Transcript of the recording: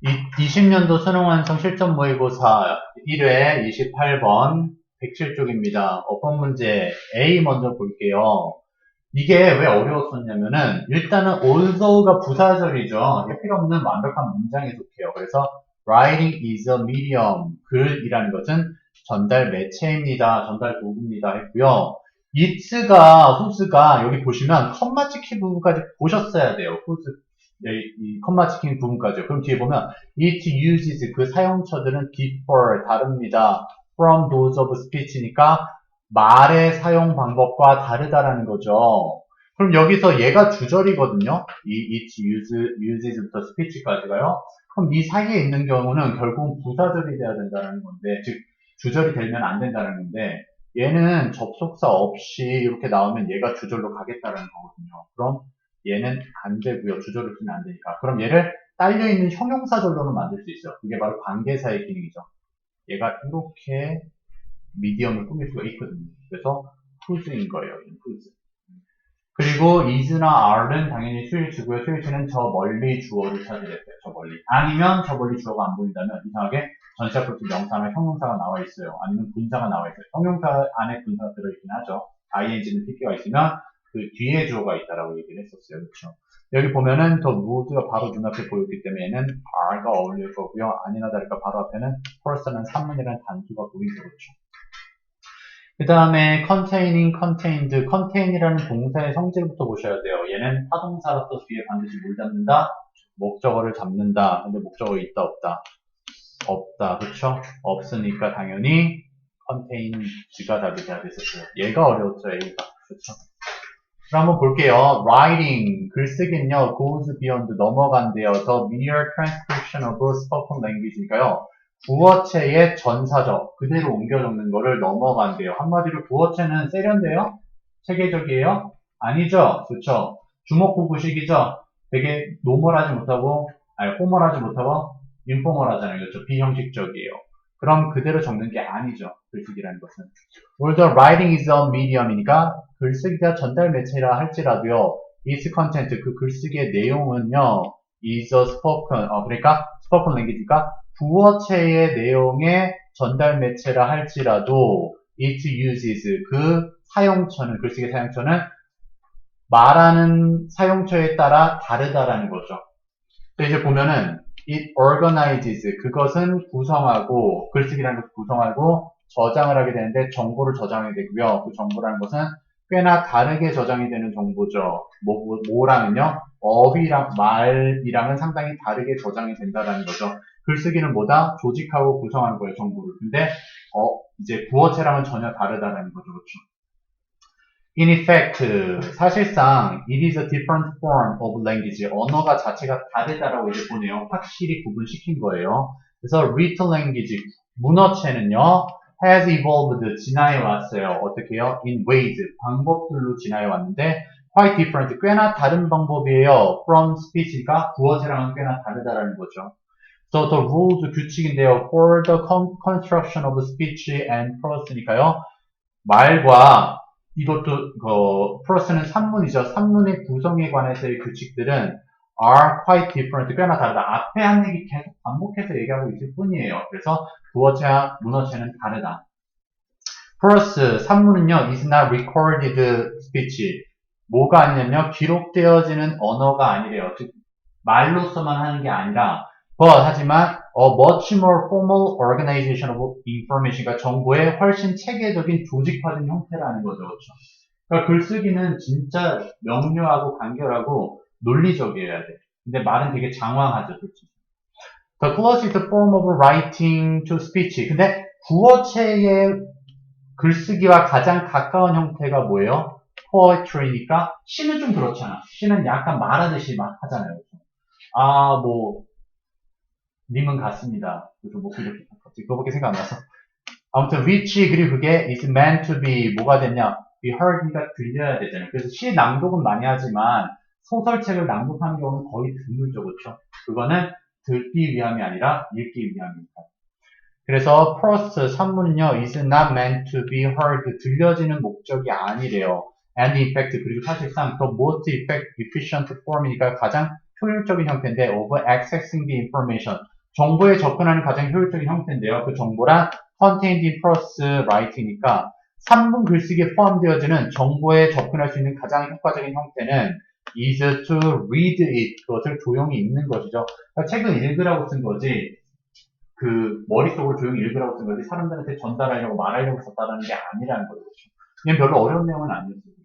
이, 20년도 수능 완성 실전 모의고사 1회 28번 107쪽입니다. 어법 문제 A 먼저 볼게요. 이게 왜 어려웠었냐면은 일단은 although가 부사절이죠. 필요 없는 완벽한 문장에 속해요. 그래서 writing is a medium 글이라는 것은 전달 매체입니다. 전달 도구입니다 했고요. it가 who's가 여기 보시면 컴마 찍힌 부분까지 보셨어야 돼요. 네, 이 컴마 찍힌 부분까지요. 그럼 뒤에 보면 it uses 그 사용처들은 differ 다릅니다. from those of speech니까 말의 사용 방법과 다르다라는 거죠. 그럼 여기서 얘가 주절이거든요. 이 it use, uses부터 speech까지가요. 그럼 이 사이에 있는 경우는 결국은 부사절이 돼야 된다는 건데, 즉 주절이 되면 안 된다는 건데, 얘는 접속사 없이 이렇게 나오면 얘가 주절로 가겠다는 거거든요. 그럼 얘는 안 되고요. 주절을 쓰면 안 되니까. 그럼 얘를 딸려있는 형용사절로는 만들 수 있어요. 그게 바로 관계사의 기능이죠. 얘가 이렇게 미디엄을 꾸밀 수가 있거든요. 그래서 who's인 거예요. who's. 그리고 is나 are는 당연히 수일주고요. 수일주는 저 멀리 주어를 찾으랬어요. 저 멀리. 아니면 저 멀리 주어가 안 보인다면 이상하게 전치사 플러스 명사나 형용사가 나와 있어요. 아니면 분사가 나와 있어요. 형용사 안에 분사가 들어있긴 하죠. ing는 pp가 있으면 그 뒤에 주어가 있다라고 얘기를 했었어요. 그렇죠? 여기 보면은 더 mood가 바로 눈앞에 보였기 때문에 얘는 are가 어울릴 거고요. 아니나 다를까 바로 앞에는 person은 산문이라는 단수가 보이죠. 그렇죠? 그 다음에 containing, contained, contain이라는 동사의 성질부터 보셔야 돼요. 얘는 타동사로서 뒤에 반드시 뭘 잡는다? 목적어를 잡는다. 근데 목적어 있다 없다? 없다. 그쵸? 없으니까 당연히 contains가 답이 돼야 됐었어요. 얘가 어려웠죠, A가. 그쵸? 그럼 한번 볼게요. writing, 글쓰기는요, goes beyond, 넘어간대요. the mere transcription of spoken language니까요. 부어체의 전사적, 그대로 옮겨 적는 거를 넘어간대요. 한마디로 부어체는 세련돼요? 체계적이에요? 아니죠? 그렇죠? 주목구구식이죠? 되게 노멀하지 못하고, 아니, 포멀하지 못하고, 인포멀하잖아요. 그렇죠? 비형식적이에요. 그럼 그대로 적는 게 아니죠. 글쓰기라는 것은. Although writing is a medium이니까 글쓰기가 전달 매체라 할지라도요. is content, 그 글쓰기의 내용은요. is a spoken, 어, 그러니까 spoken language니까 부어체의 내용의 전달 매체라 할지라도 it uses, 그 사용처는, 글쓰기 사용처는 말하는 사용처에 따라 다르다라는 거죠. 이제 보면은 it organizes, 그것은 구성하고, 글쓰기라는 것을 구성하고 저장을 하게 되는데 정보를 저장하게 되고요. 그 정보라는 것은 꽤나 다르게 저장이 되는 정보죠. 뭐, 뭐, 랑은요 어휘랑, 말이랑은 상당히 다르게 저장이 된다는 거죠. 글쓰기는 뭐다? 조직하고 구성하는 거예요, 정보를. 근데, 어, 이제 부어체랑은 전혀 다르다는 거죠. 그렇죠? In effect, 사실상, it is a different form of language. 언어가 자체가 다르다라고 이제 보네요. 확실히 구분시킨 거예요. 그래서 written language, 문어체는요, has evolved, 진화해 왔어요. 어떻게요? In ways, 방법들로 진화해 왔는데, quite different, 꽤나 다른 방법이에요. From speech니까 구어체랑은 꽤나 다르다라는 거죠. So the rules, 규칙인데요. For the construction of speech and prose니까요. 말과 이것도 그 프로스는 산문이죠. 산문의 구성에 관해서의 규칙들은 are quite different. 꽤나 다르다. 앞에 한 얘기 계속 반복해서 얘기하고 있을 뿐이에요. 그래서 구어체와 문어체는 다르다. 프로스 산문은요. is not recorded speech. 뭐가 아니냐면 기록되어지는 언어가 아니래요. 즉 말로서만 하는 게 아니라 but 하지만 a much more formal organization of information과 정보의 훨씬 체계적인 조직화된 형태라는 거죠. 그렇죠? 그러니까 글쓰기는 진짜 명료하고 간결하고 논리적이어야 돼. 근데 말은 되게 장황하죠. 그렇죠? The closest form of writing to speech. 근데 구어체의 글쓰기와 가장 가까운 형태가 뭐예요? poetry니까 시는 좀 그렇잖아. 시는 약간 말하듯이 막 하잖아요. 아, 뭐 님은 같습니다. 그래서 뭐 그렇게 갑자기 그거밖에 생각 안 나서. 아무튼 which 그리고 그게 is meant to be 뭐가 됐냐? be heard니까 들려야 되잖아요. 그래서 시 낭독은 많이 하지만 소설책을 낭독하는 경우는 거의 드물죠, 그렇죠? 그거는 듣기 위함이 아니라 읽기 위함입니다. 그래서 first 산문은요 is not meant to be heard 들려지는 목적이 아니래요. and in fact 그리고 사실상 the most effect, efficient form이니까 가장 효율적인 형태인데 of accessing the information 정보에 접근하는 가장 효율적인 형태인데요. 그 정보란 contained in prose writing이니까 3분 글쓰기에 포함되어지는 정보에 접근할 수 있는 가장 효과적인 형태는 is to read it 그것을 조용히 읽는 것이죠. 그러니까 책을 읽으라고 쓴 거지 그 머릿속으로 조용히 읽으라고 쓴 거지 사람들한테 전달하려고 말하려고 썼다는 게 아니라는 거죠. 그냥 별로 어려운 내용은 아니었어요.